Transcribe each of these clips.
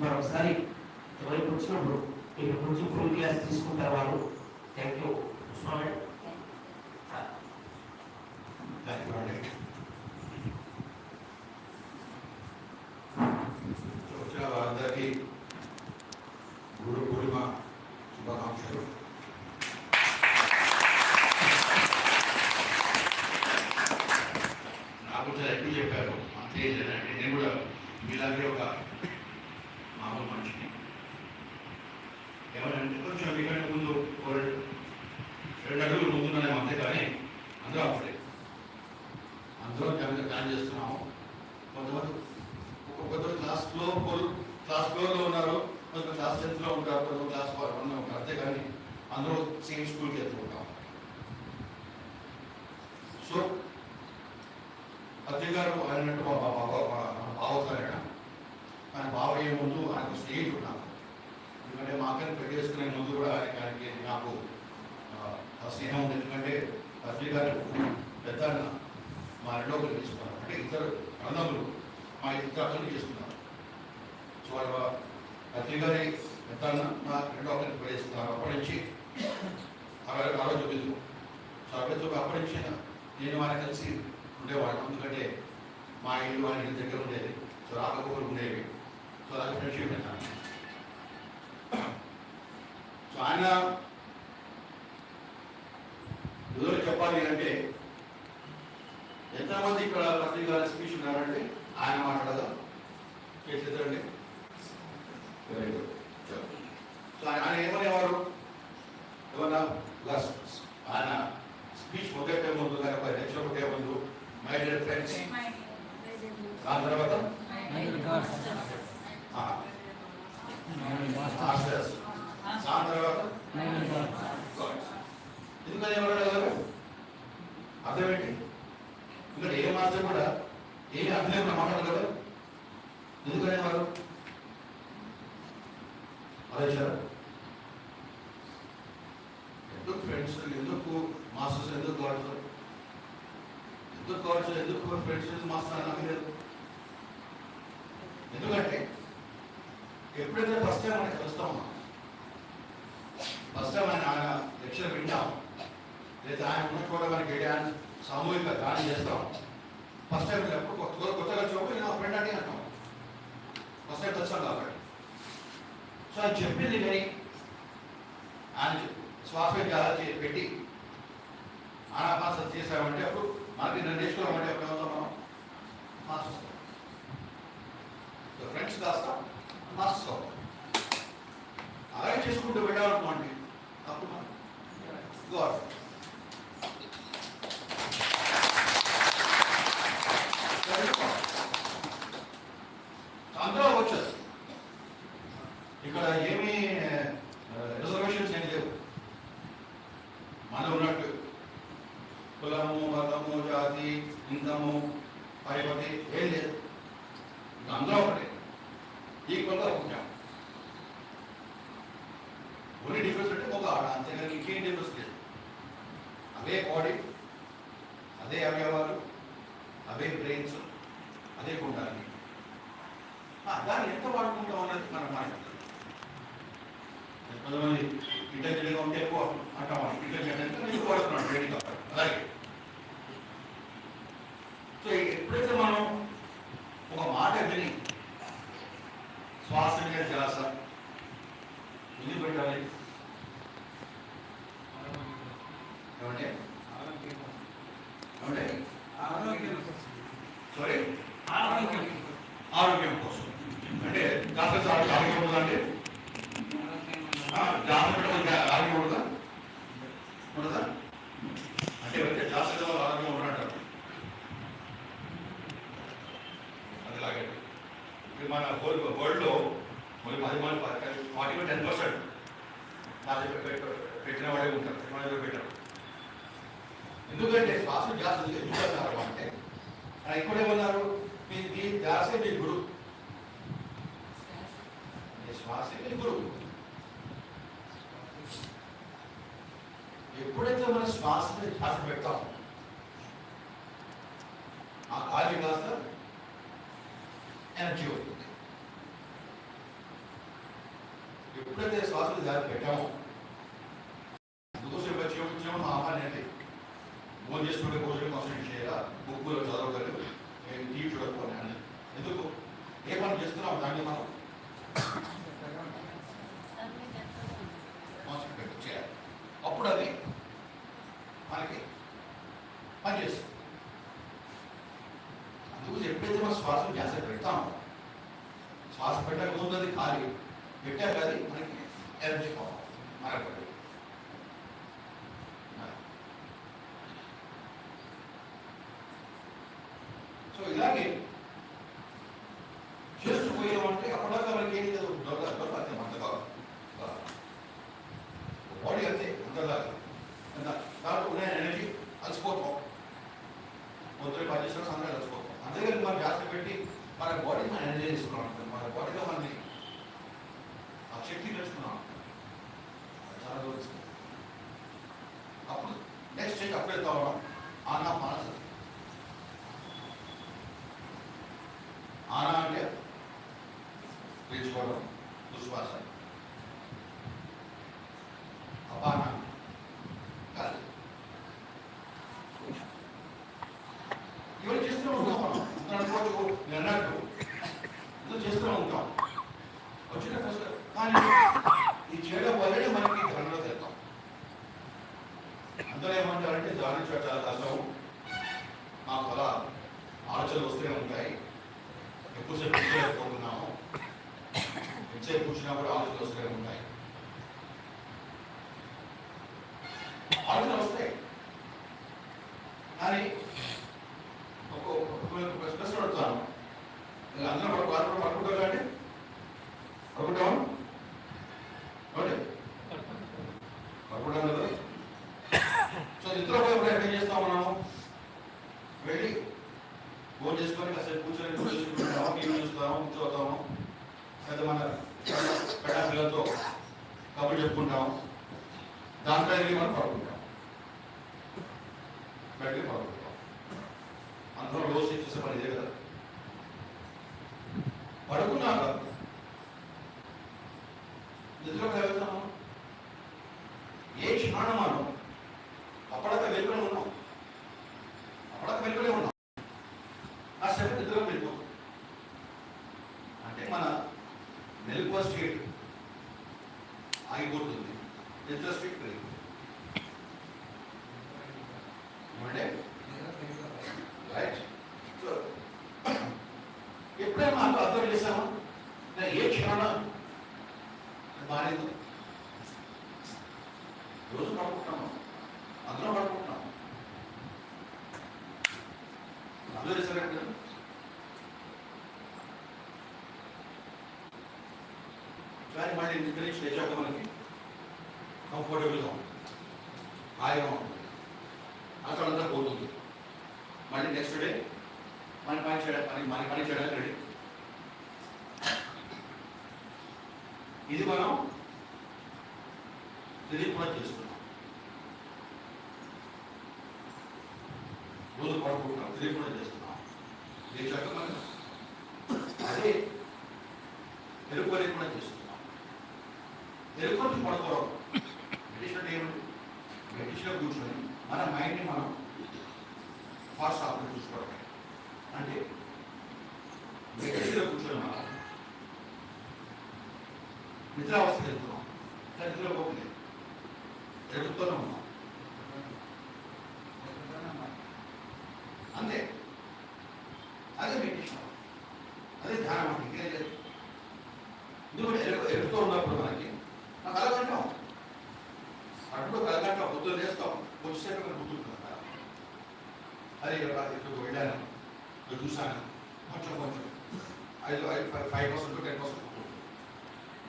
మరొకసారి ఎవరికి వచ్చినప్పుడు మీరు కొంచెం ఫుల్ క్లాస్ తీసుకుంటారు వాళ్ళు థ్యాంక్ యూ స్వామి వచ్చిన వారందరికీ గురు పూర్ణిమ శుభాకాంక్షలు. నాకు చాలా ఎక్కువ చెప్పారు. అంత నేను కూడా మీలాగే ఒక మామూలు మనిషిని. ఎవరంటే కొంచెం మీకంటే ముందు రెండు అడుగులు ముందున్నానేమో అంతే కానీ అందరూ అప్పుడే అందరూ జాగ్రత్త ప్లాన్ చేస్తున్నాము. కొంతమంది కొంతమంది క్లాస్లో ఫ్లో క్లాస్ ఫోర్లో ఉన్నారు? కొంత క్లాస్ టెన్త్లో ఉంటారు కొంత క్లాస్ వన్ ఉంటారు. అంతే కానీ అందరూ సేమ్ స్కూల్కి వెళ్తుంటాం సో అద్దె గారు అన్నట్టు మా బావ బావతారట ఆయన బావ ముందు ఆయనకు స్నేహితుడు నాకు ఎందుకంటే మా అక్కని పెళ్ళి చేసుకునే ముందు కూడా ఆయన ఆయనకి నాకు స్నేహం ఉంది. ఎందుకంటే అద్దె గారు పెద్ద మా రెండో ఒకరు తీసుకున్నారు. అంటే ఇద్దరు అన్నములు మా ఇద్దరు అక్కలు చేసుకున్నారు సో వాళ్ళ అద్దె గారి పెద్ద అన్న మా రెండో ఒకరికి పెళ్ళి చేసుకున్నారు. అప్పటి నుంచి అరవై ఆ రోజు బిందు. సో అరవై అప్పటి నుంచి నేను ఆయన కలిసి ఉండేవాళ్ళం. ఎందుకంటే మా ఇల్లు ఆయన ఇంటి దగ్గర ఉండేది. సో రాకపోకలు ఉండేవి సో అది ఫ్రెండ్షిప్ పెట్టాను సో ఆయన ఏదో చెప్పాలి అంటే ఎంతమంది ఇక్కడ పత్రిక స్పీచ్ ఉన్నారంటే ఆయన మాట్లాడదా చేసేదండి వెరీ గుడ్ సో ఆయన ఆయన ఏమనేవారు ఏమన్నా లాస్ట్ ఆయన స్పీచ్ మొదలెట్టే ముందు కానీ ఒక లెక్చర్ కొట్టే ముందు మై డియర్ ఫ్రెండ్స్ దాని తర్వాత మాస్టర్స్ దాని తర్వాత ఎందుకని ఎవరు అడగలరు అర్థం ఏంటి ఇక్కడ ఏ మాస్టర్ కూడా ఏమి అర్థం లేకుండా మాట్లాడగలరు ఎందుకనే వారు అదే సార్ ఎందుకు ఫ్రెండ్స్ ఎందుకు మాస్టర్స్ ఎందుకు వాడతారు ఎందుకు కావచ్చు ఎందుకు ఫ్రెండ్స్ మాస్టర్ నాకు లేదు ఎందుకంటే ఎప్పుడైతే ఫస్ట్ టైం మనకి కలుస్తాం ఫస్ట్ టైం ఆయన ఆయన లెక్చర్ వింటాం. లేదా ఆయన ఉన్న చోట మనకి ఆయన సామూహిక దాడి చేస్తాం. ఫస్ట్ టైం ఎప్పుడు కొత్త కొత్తగా వచ్చినప్పుడు నేను ఫ్రెండ్ అని అంటాం ఫస్ట్ టైం వచ్చాం కాబట్టి. సో ఆయన చెప్పింది విని ఆయన శ్వాస జాగ్రత్త పెట్టి ఆనాపాసన చేసామంటే అప్పుడు మనకి నేను నేర్చుకోవాలంటే ఎప్పుడు అవుతాం మనం మాస్టర్స్ అవుతాం. సో ఫ్రెండ్స్ కాస్త మాస్టర్స్ అవుతాం అలాగే చేసుకుంటూ వెళ్ళాలనుకోండి అప్పుడు మనం గాడ్ అందరూ వచ్చారు ఇక్కడ ఏమీ రిజర్వేషన్స్ ఏం లేవు. మన ఉన్నట్టు కులము మతము జాతి ఇంతము పరిపతి ఏం లేదు. ఇక అందరూ ఒకటే. ఈక్వల్గా ఉంటాం ఓన్లీ డిఫరెన్స్ అంటే ఒక ఆడ అంతేగాని ఇంకేం డిఫరెన్స్ లేదు. అదే బాడీ అదే అవయవాలు అవే బ్రెయిన్స్ అదే గుండాలి దాన్ని ఎంత వాడుకుంటాం అన్నది మనం మాట్లాడుతుంది కొంతమంది ఇంటెలిజెంట్గా ఉంటే ఎక్కువ అంటాం ఇంటెలిజెంట్ అంటే ఎక్కువ వాడుతున్నాను అలాగే. సో ఎప్పుడైతే మనం ఒక మాట విని శ్వాస మీద ధ్యాస ఎందుకు పెట్టాలి ఏమంటే ఏమంటే సారీ ఆరోగ్యం కోసం అంటే డాక్టర్ సార్ ఆరోగ్యం ఉందంటే ధ్యాస పెట్టడం ఆరోగ్యం ఉండదా ఉండదా అంటే ఎవరైతే ధ్యాస చదవాలి ఆరోగ్యం ఉన్నట్టు అదిలాగే ఇప్పుడు మన హోల్ వరల్డ్లో మరి పది మంది ఫార్టీ టెన్ పర్సెంట్ పెట్టిన వాడే ఉంటారు మన పెట్టారు ఎందుకంటే శ్వాస ధ్యాస ఎందుకు అన్నారు అంటే ఆయన ఇక్కడ ఏమన్నారు మీ మీ ధ్యాసే మీ గురు. మీ శ్వాసే మీ గురువు ఎప్పుడైతే మన శ్వాస మీద ధ్యాస పెడతాం ఆ గాలి కాస్త ఎనర్జీ అవుతుంది ఎప్పుడైతే శ్వాసలు జారి పెట్టామో అందుకోసం వచ్చి వచ్చామో మా అమ్మాయి అంటే ఫోన్ చేసుకుంటే భోజనం కాన్సన్ట్రేట్ చేయాలా బుక్కులో చదవగలరు నేను టీవీ చూడకపోతే అని ఎందుకు ఏ పని చేస్తున్నాం దాన్ని మనం కాన్సన్ట్రేట్ చేయాలి అప్పుడు అది మనకి పనిచేస్తుంది అందుకు ఎప్పుడైతే మనం శ్వాస ధ్యాస పెడతామో శ్వాస పెట్టక ముందు అది ఖాళీ పెట్టాక అది మనకి ఎనర్జీ పవర్ మరొకటి. సో ఇలాగే చేస్తూ పోయామంటే అప్పటిదాకా మనకి ఏం లేదు. దొరకదు దొరక అంతే అంతగా బాడీ అంతే అంతలాగా దాంట్లో ఉన్న ఎనర్జీ అలసిపోతాం. పొద్దున పనిచేసిన సందర్భం అలసిపోతాం. అంతేగాని మనం జాస్తి పెట్టి మన బాడీ మనం ఎనర్జీ తీసుకున్నాం మన బాడీలో మనకి ఆ శక్తి తెచ్చుకున్నాం చాలా దూరం అప్పుడు నెక్స్ట్ స్టేజ్ అప్గ్రేడ్ కావడం ఉన్నాం ఆనా మానస. ఆనా అంటే పీల్చుకోవడం దుశ్వాస అపాన కాదు. ఇవన్నీ చేస్తూనే ఉంటాం మనం. అంతటి రోజు నేను అన్నట్టు. చేస్తూనే ఉంటాం. కానీ ఒక ఒక ప్రశ్న అడుగుతాను మీరు అందరూ పడుకో అందరూ పడుకుంటారు అంటే పడుకుంటాం ఓకే పడుకుంటాం కదా సో నిద్రపోయేప్పుడు ఏం చేస్తాం మనం వెళ్ళి ఫోన్ చేసుకొని కాసేపు కూర్చొని చూసుకుంటాము టీవీ చూస్తాము కూర్చోతాము లేదా మన పెద్ద పిల్లలతో కబుర్లు చెప్పుకుంటాము దాంట్లో వెళ్ళి మనం పడుకుంటాం బయటికి పడుకుంటాం అందరూ రోజు చేసే పని ఇదే కదా పడుకున్నాక నిద్రలోకి వెళ్తాము ఏ క్షణం మనం అప్పటిదాకా వెలుగునే ఉన్నాం అప్పటిదాకా వెలుగునే ఉన్నాం కాసేపు నిద్రలో వెళ్ళిపోతాం అంటే మన మెలకువ స్టేట్ ఆగిపోతుంది నిద్ర స్టేట్ పెరిగిపోతుంది ఏమంటే రైట్ సో ఎప్పుడైనా మాకు అర్థం చేసామా నేను ఏ క్షణం మారింది రోజు పడుకుంటాము అందరం పడుకుంటున్నాము అందరూ చేశారంటే కానీ మళ్ళీ లేచాక మనకి? కంఫర్టబుల్గా ఉంటుంది హాయిగా ఉంటుంది అక్కడ పోతుంది. మళ్ళీ నెక్స్ట్ డే మన పని చేయడం పని మన పని చేయడానికి రెడీ? ఇది మనం రిలీఫ్ కూడా చేస్తున్నాం రోజు పడుకుంటున్నాం రిలీఫ్ కూడా చేస్తున్నాం లేచాక మనకి అదే తెలుగు కూడా చేస్తున్నాం తెలుగు నుంచి పడుకోవడం మెడిషన్ అంటే ఏమిటి మెడిషన్ కూర్చొని మన మైండ్ని మనం ఫాస్ట్ ఆపరేట్ చూసుకోవడం అంటే మెడిసిన్లో కూర్చొని మనం నిద్రావస్థకి వెళ్తున్నాం నిద్రలో పోతుంది ఎదుగుతూనే ఉన్నాం అంతే అదే మెడిటేషన్ అదే ధ్యానం అంటే ఇంకేం లేదు ఎందుకంటే ఎరుగు ఎరుగుతూ ఉన్నప్పుడు మనకి నాకు కలగంటాం అప్పుడు కలగట్ల పొద్దున్న చేస్తాం. వచ్చేసరికి మనకు గుర్తుంటుంది కదా అరే ఇప్పుడు వెళ్ళాను. ఇక్కడ చూశాను. కొంచెం కొంచెం. ఐదు ఐదు five five percent ten percent గుర్తుంటుంది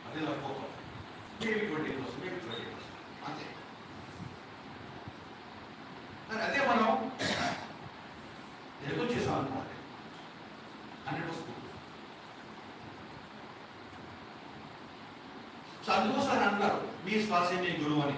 అదే నాకు పోతాం maybe twenty percent maybe twenty percent. అంతే. కానీ అదే మనం ఎదుగు చేసాం అనుకోండి. హండ్రెడ్ పర్సెంట్ సో అందుకోసం అంటారు మీ శ్వాసే మీ గురువు అని.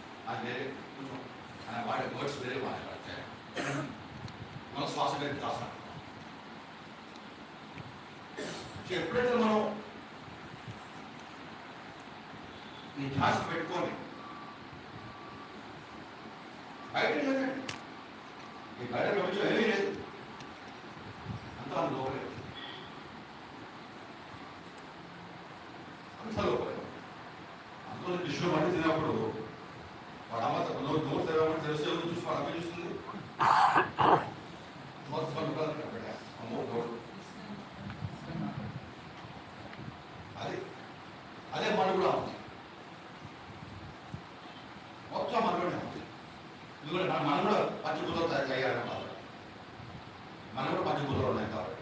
అది వేరే కొంచెం ఆయన వాడే వర్డ్స్ వేరే మాట్లాడతాయి మనం శ్వాస మీద రాస్తాం ఎప్పుడైతే మనం నీ ధ్యాస పెట్టుకొని బయట నీ బయట ప్రపంచం ఏమీ లేదు. అంతా లోపలే. అంతా లోపలే. అందులో విశ్వం అంటే మా వాడు అమ్మ నోరు నోరు తెరవడం తెలిస్తే చూసి వాడు అమ్మ చూస్తుంది మొత్తం పనుకోవాలి కనపడా అమ్మో నోరు అది అదే మన కూడా ఉంది మొత్తం మనలోనే ఉంది ఇది కూడా మన- మనం కూడా పంచభూతాలు తయారు చేయాలని కాదు మనం కూడా పంచభూతాలు ఉన్నాయి కాబట్టి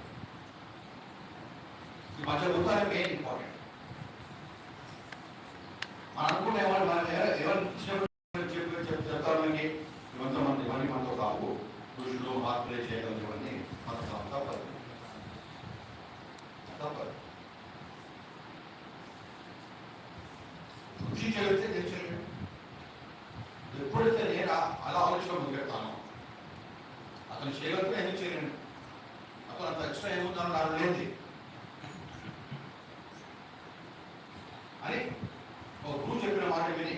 ఈ పంచభూతాలే మెయిన్ ఇంపార్టెంట్ మనం అనుకుంటే ఎవరు మన ఎవరు ఎవరు ఇచ్చినప్పుడు చెప్పి చెప్పి చెప్తారు మనకి ఇవంతా మన ఇవన్నీ మనతో కావు పురుషులు ఆత్మలే చేయగలరు ఇవన్నీ మనతో కావు తప్పదు తప్పదు కృషి చేయగలిగితే నేను చేయలేను ఎప్పుడైతే నేను ఆ- అలా ఆలోచన మొదలెడతాను అతను చేయగలిగితే నేను చేయలేను అతను అంత ఎక్స్ట్రా ఏముందని నాకు లేనిది అని ఒక గురువు చెప్పిన మాట విని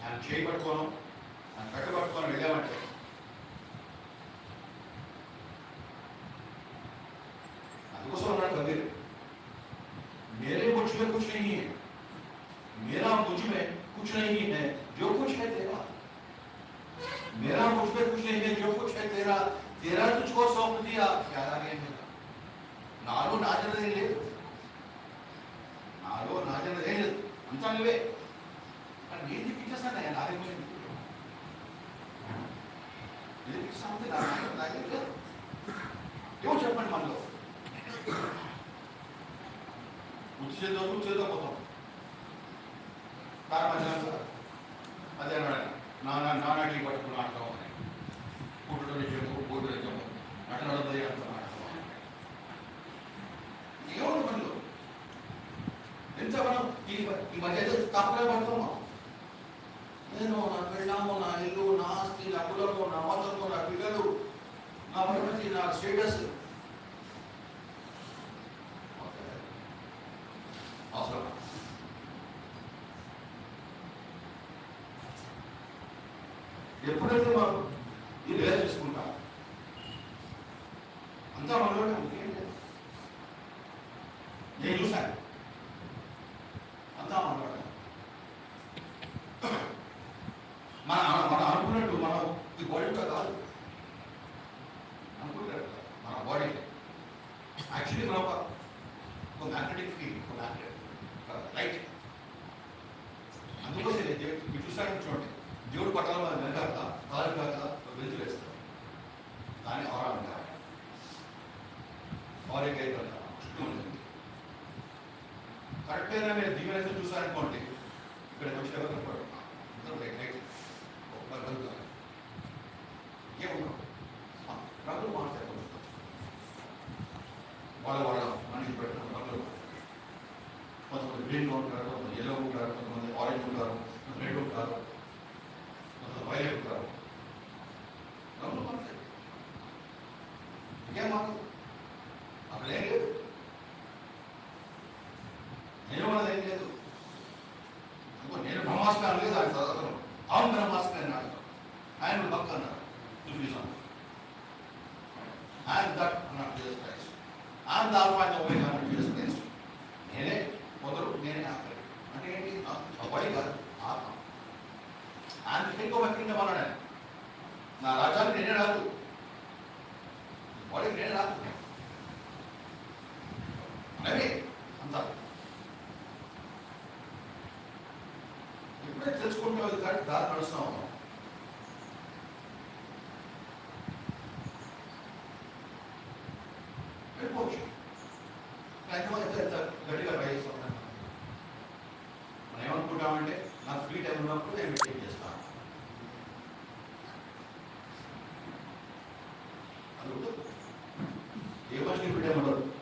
ఆయన చేయి పట్టుకోను ఆయన కట్ట పట్టుకొని వెళ్ళామంటే అందుకోసం అన్నాడు కబీర్ मेरे मुझ में कुछ नहीं है నాలో లేదు. నాలో నాజనదే లేదు. అంతా నువ్వే. కానీ నేను తిప్పించేస్తాను ఆయన? నాదే పోయి నేను తిప్పిస్తామంటే నా దగ్గర లేదు ఏమో చెప్పండి మనలో? ఉత్తి చేద్దాం చేద్దాం పోతాం. కారు మధ్యాహ్నం అదే అన్నాడు నాన్న ఈ ఈ మధ్య తప్పలే పడతామా నేను నా పెళ్ళాము నా ఇల్లు నా ఆస్తి నా కులము నా మతము నా పిల్లలు నా పరిమితి నా స్టేటస్ అవసరం ఎప్పుడైతే మనం ఇది వేరే చేసుకుంటాం అంతా మనలోనే ఉంది ఏం లేదు. నేను చూశాను అంతా మనలోనే మన మన అనుకున్నట్టు మనం ఈ బాడీతో కాదు అనుకుంటారు మన బాడీ యాక్చువల్లీ మనం ఒక ఒక మ్యాగ్నెటిక్ ఫీల్డ్ ఒక మ్యాగ్నెట్ లైట్ అందుకోసం నేను దేవుడు మీరు చూసారని చూడండి దేవుడు పట్టాల మీద వెనకాక కాలు కాక వెలుతు వేస్తారు దాన్ని ఆరా అంటారు ఆరే గైడ్ అంటారు చుట్టూ ఉంటుంది కరెక్ట్గా మీరు దీవెన అయితే చూసారనుకోండి ఇక్కడ వచ్చి ఎవరు కనపడరు అందరూ లైట్ లైట్ ఒక బల్బు కాదు ఏమున్నావు రంగులు మారుతాయి కొంచెం. వాళ్ళ వాళ్ళ మనిషి పెట్టిన రంగులు కొంతమంది గ్రీన్ ఉంటారు కొంతమంది ఎల్లో ఉంటారు కొంతమంది ఆరెంజ్ ఉంటారు కొంతమంది రెడ్ ఉంటారు కొంతమంది వైలెట్ ఉంటారు రంగులు మారుతాయి ఇంకేం మాకు అక్కడ ఏం లేదు నేను వాళ్ళది ఏం లేదు నేను బ్రహ్మాస్కారం లేదు ఆయన చదవడం అవును బ్రహ్మాస్కారం అన్నాడు ఆయన భక్త అన్నారు. చూపిస్తాను ఆయన దట్ అన్నాడు జీసస్ క్రైస్ట్. ఆయన దాల్ఫా అండ్ ఒమేగా అన్నాడు జీసస్ క్రైస్ట్. నేనే మొదలు నేనే ఆఖరి అంటే ఏంటి? అబ్బాయి కాదు ఆత్మ. ఆయన ఇంకో వ్యక్తిగా అన్నాడు నా రాజాన్ని నేనే రాదు బాడీకి నేనే రాదు గారపరుస్తాం వెళ్ళిపోవచ్చు. కార్యక్రమాలు ఎంత ఎంత గట్టిగా ట్రై చేస్తాం. మనం ఏమనుకుంటామంటే నాకు ఫ్రీ టైం ఉన్నప్పుడు నేను మెయింటైన్ చేస్తాను. అది ఏ మనిషికి ఫ్రీ టైం ఉండదు.